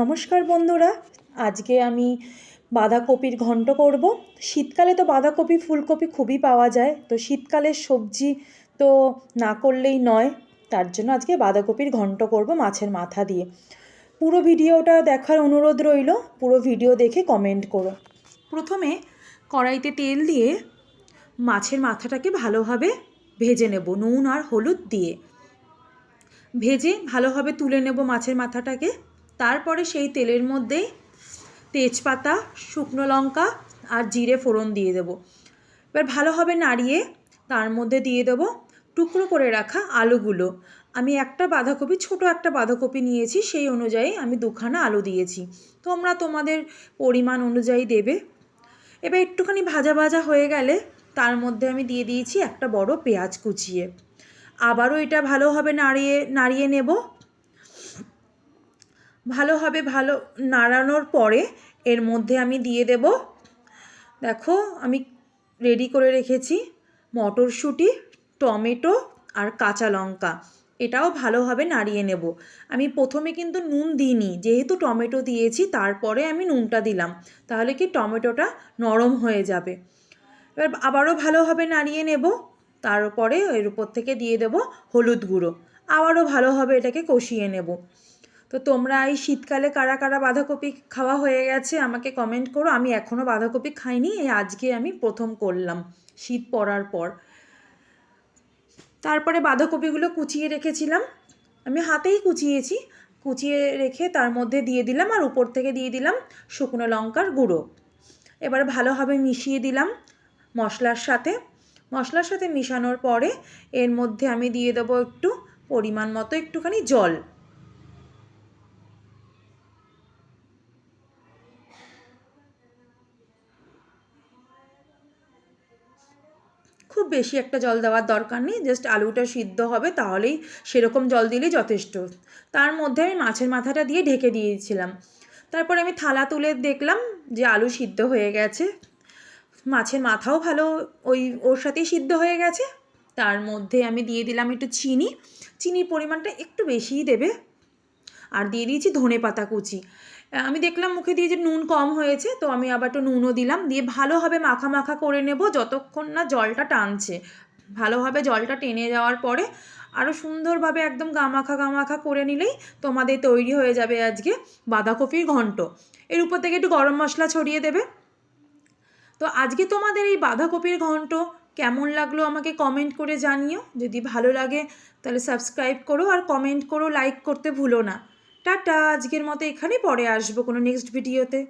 নমস্কার বন্ধুরা, আজকে আমি বাঁধাকপির ঘন্ট করব। শীতকালে তো বাঁধাকপি, ফুলকপি খুবই পাওয়া যায়। তো শীতকালের সবজি তো না করলেই নয়, তার জন্য আজকে বাঁধাকপির ঘন্ট করব মাছের মাথা দিয়ে। পুরো ভিডিওটা দেখার অনুরোধ রইল, পুরো ভিডিও দেখে কমেন্ট করো। প্রথমে কড়াইতে তেল দিয়ে মাছের মাথাটাকে ভালোভাবে ভেজে নেব, নুন আর হলুদ দিয়ে। ভেজে ভালোভাবে তুলে নেব মাছের মাথাটাকে। তারপরে সেই তেলের মধ্যেই তেজপাতা, শুকনো লঙ্কা আর জিরে ফোড়ন দিয়ে দেব। এবার ভালোভাবে নাড়িয়ে, তার মধ্যে দিয়ে দেব টুকরো করে রাখা আলুগুলো। আমি একটা বাঁধাকপি, ছোট একটা বাঁধাকপি নিয়েছি, সেই অনুযায়ী আমি দুখানা আলু দিয়েছি। তোমরা তোমাদের পরিমাণ অনুযায়ী দেবে। এবার একটুখানি ভাজা ভাজা হয়ে গেলে তার মধ্যে আমি দিয়ে দিয়েছি একটা বড় পেঁয়াজ কুচিয়ে। আবারও এটা ভালোভাবে নাড়িয়ে নাড়িয়ে নেব। ভালোভাবে ভালো নাড়ানোর পরে এর মধ্যে আমি দিয়ে দেব। দেখো, আমি রেডি করে রেখেছি মটরশুঁটি, টমেটো আর কাঁচা লঙ্কা। এটাও ভালোভাবে নাড়িয়ে নেব। আমি প্রথমে কিন্তু নুন দিইনি, যেহেতু টমেটো দিয়েছি, তারপরে আমি নুনটা দিলাম। তাহলে কি টমেটোটা নরম হয়ে যাবে। এবার আবারও ভালোভাবে নাড়িয়ে নেব। তারপরে এর উপর থেকে দিয়ে দেব হলুদ গুঁড়ো। আবারও ভালোভাবে এটাকে কষিয়ে নেব। তো তোমরা এই শীতকালে কারা কারা বাঁধাকপি খাওয়া হয়ে গেছে আমাকে কমেন্ট করো। আমি এখনও বাঁধাকপি খাইনি, এই আজকে আমি প্রথম করলাম শীত পড়ার পর। তারপরে বাঁধাকপিগুলো কুচিয়ে রেখেছিলাম। আমি হাতেই কুচিয়েছি, কুচিয়ে রেখে তার মধ্যে দিয়ে দিলাম আর উপর থেকে দিয়ে দিলাম শুকনো লঙ্কার গুঁড়ো। এবার ভালোভাবে মিশিয়ে দিলাম মশলার সাথে। মশলার সাথে মিশানোর পরে এর মধ্যে আমি দিয়ে দেবো একটু পরিমাণ মতো একটুখানি জল। খুব বেশি একটা জল দেওয়ার দরকার নেই জাস্ট আলুটা সিদ্ধ হবে তাহলেই সেরকম জল দিলেই যথেষ্ট। তার মধ্যে আমি মাছের মাথাটা দিয়ে ঢেকে দিয়েছিলাম। তারপরে আমি থালা তুলে দেখলাম যে আলু সিদ্ধ হয়ে গেছে। মাছের মাথাও ভালো ওই, ওর সাথেই সিদ্ধ হয়ে গেছে। তার মধ্যে আমি দিয়ে দিলাম একটু চিনি। চিনির পরিমাণটা একটু বেশিই দেবে। আর দিয়ে দিয়েছি ধনে পাতা কুচি। আমি দেখলাম মুখে দিয়ে যে নুন কম হয়েছে, তো আমি আবার একটু নুনও দিলাম। দিয়ে ভালোভাবে মাখা মাখা করে নেব যতক্ষণ না জলটা টানছে। ভালোভাবে জলটা টেনে যাওয়ার পরে আরও সুন্দরভাবে একদম গামাখা গামাখা করে নিলেই তোমাদের তৈরি হয়ে যাবে আজকে বাঁধাকপির ঘন্ট। এর উপর থেকে একটু গরম মশলা ছড়িয়ে দেবে। তো আজকে তোমাদের এই বাঁধাকপির ঘন্ট কেমন লাগল আমাকে কমেন্ট করে জানিও। যদি ভালো লাগে তাহলে সাবস্ক্রাইব করো আর কমেন্ট করো লাইক করতে ভুলো না। টাটা আজকের মতো এখানে পরে আসব কোনো নেক্সট ভিডিওতে